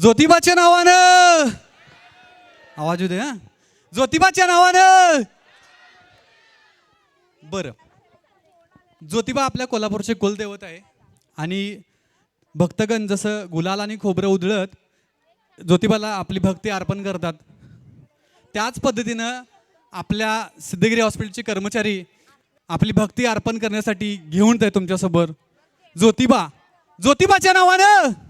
ज्योतिबाच्या नावानं. आवाज येऊ दे हा. ज्योतिबाच्या नावानं. बरं. ज्योतिबा आपल्या कोल्हापूरचे कुलदैवत आहे. आणि भक्तगण जसं गुलाल आणि खोबरं उधळत ज्योतिबाला आपली भक्ती अर्पण करतात. त्याच पद्धतीनं आपल्या सिद्धगिरी हॉस्पिटलचे कर्मचारी आपली भक्ती अर्पण करण्यासाठी घेऊन जाय तुमच्यासोबत ज्योतिबा ज्योतिबाच्या नावानं.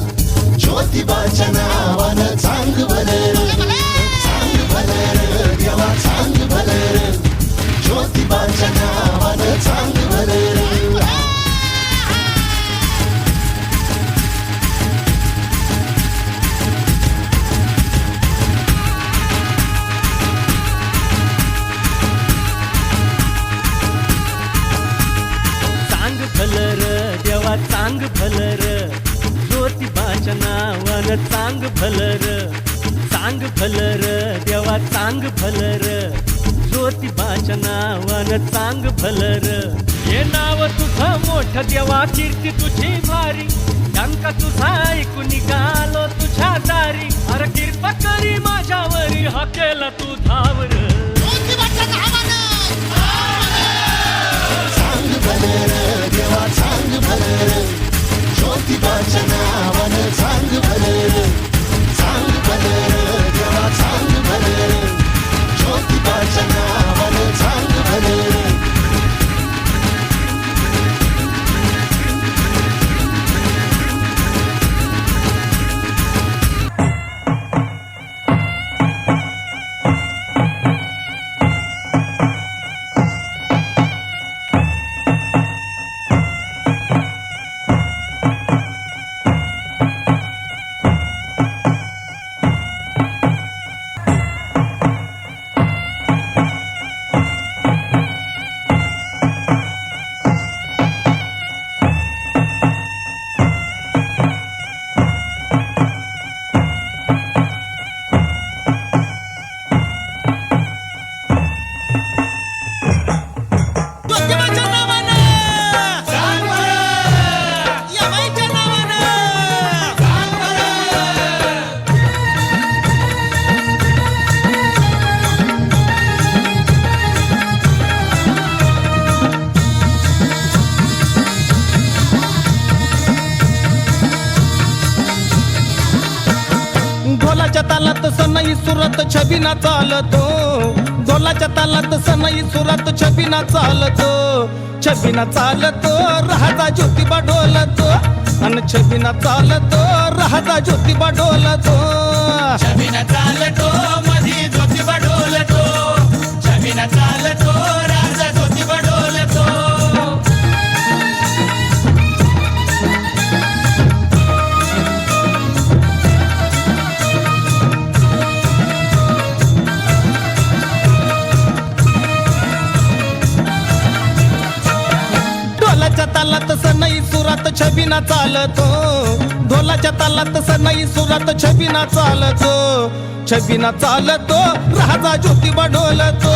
ज्योतिबाच्या नावानं चांग भलर चांग भलर देवा चांग भलर ज्योतिबाच्या नावानं चांग भलर चांग भलर देवा चांग भलर नावानं चांग फलर चांग फलर देवा चांग फलर. ज्योतिबाच्या नावानं चांग फलर. हे नाव तुझं मोठ देवा कीर्ती तुझी भारी. टंका तुझा ऐकून निघालो तुझ्या दारी. अरे कृपा करी माझ्यावरी हा केला तू धावर. सुरात छबिना चालतो. ढोलाच्या तालात सनई सुरात छबिना चालतो. छबिना चालतो राहता ज्योतिबा डोलतो आणि छबिना चालतो राहता ज्योतिबा डोलतो जमीन चालतो तालात सनई सुरात छबिना चालतो. ढोलाच्या तालात सनई सुरात छबिना चालतो. छबिना चालतो राजा ज्योतिबा डोलतो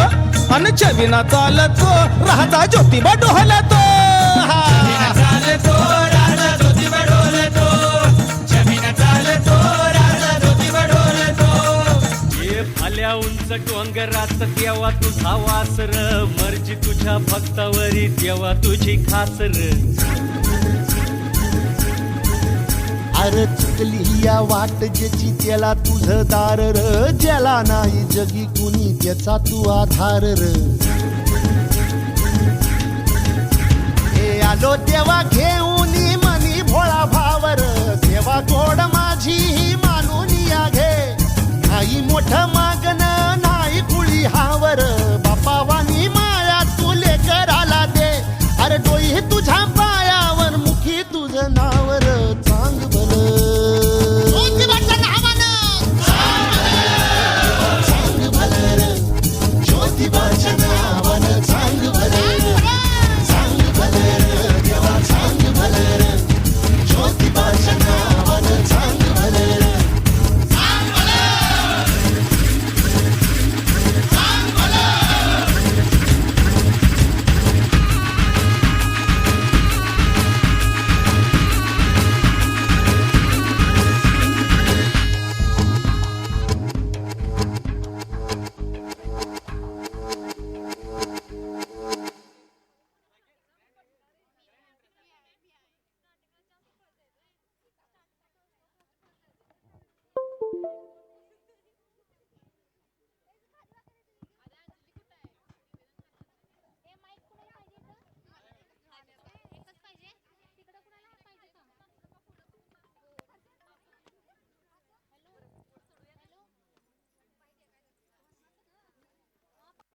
आणि छबिना चालतो राजा ज्योतिबा डोलतो हा. चालतो ये फाल्या उंच डोंगरात देवा तुझा वासर. मर्जी तुझ्या भक्तावरी देवा तुझी खासर. अरे चुकली या वाट ज्याची त्याला तुझं दार र. ज्याला नाही जगी कुणी त्याचा तू आधार र. आलो तेव्हा घेऊन